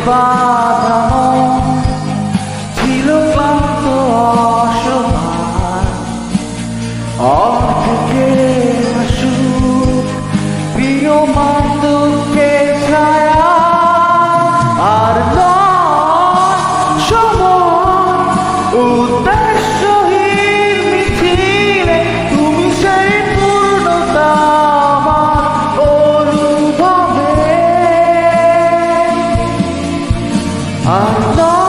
যন্ত্রে বাধা মন ছিল ক্লান্ত অসহায়। অর্ধকে না সুখ প্রিয়মান are not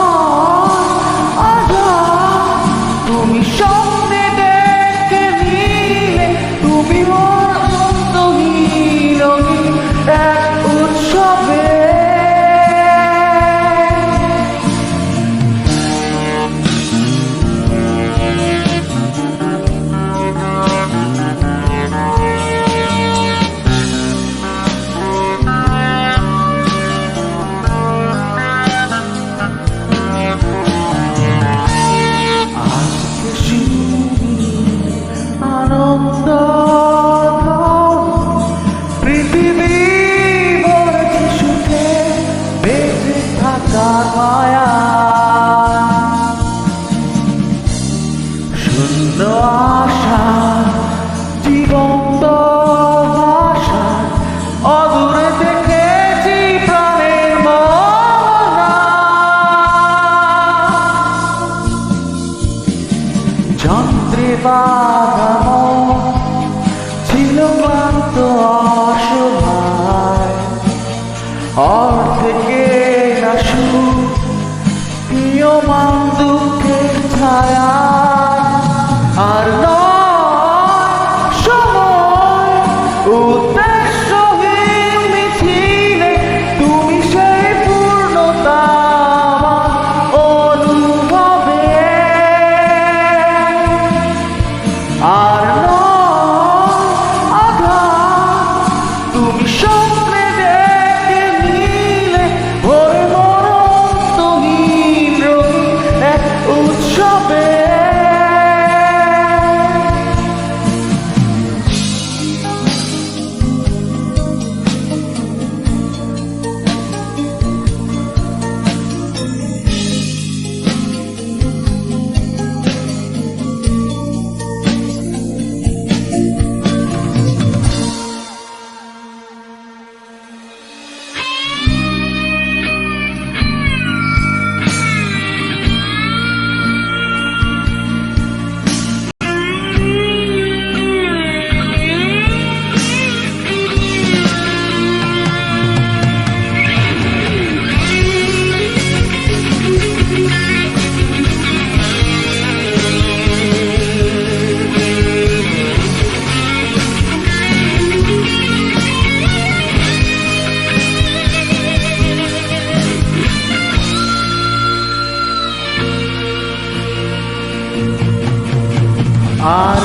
যন্ত্রে বাধা ছিল ক্লান্ত অসহায়। অর্ধেকে আসু প্রিয় মান দুঃখের ছায়া। on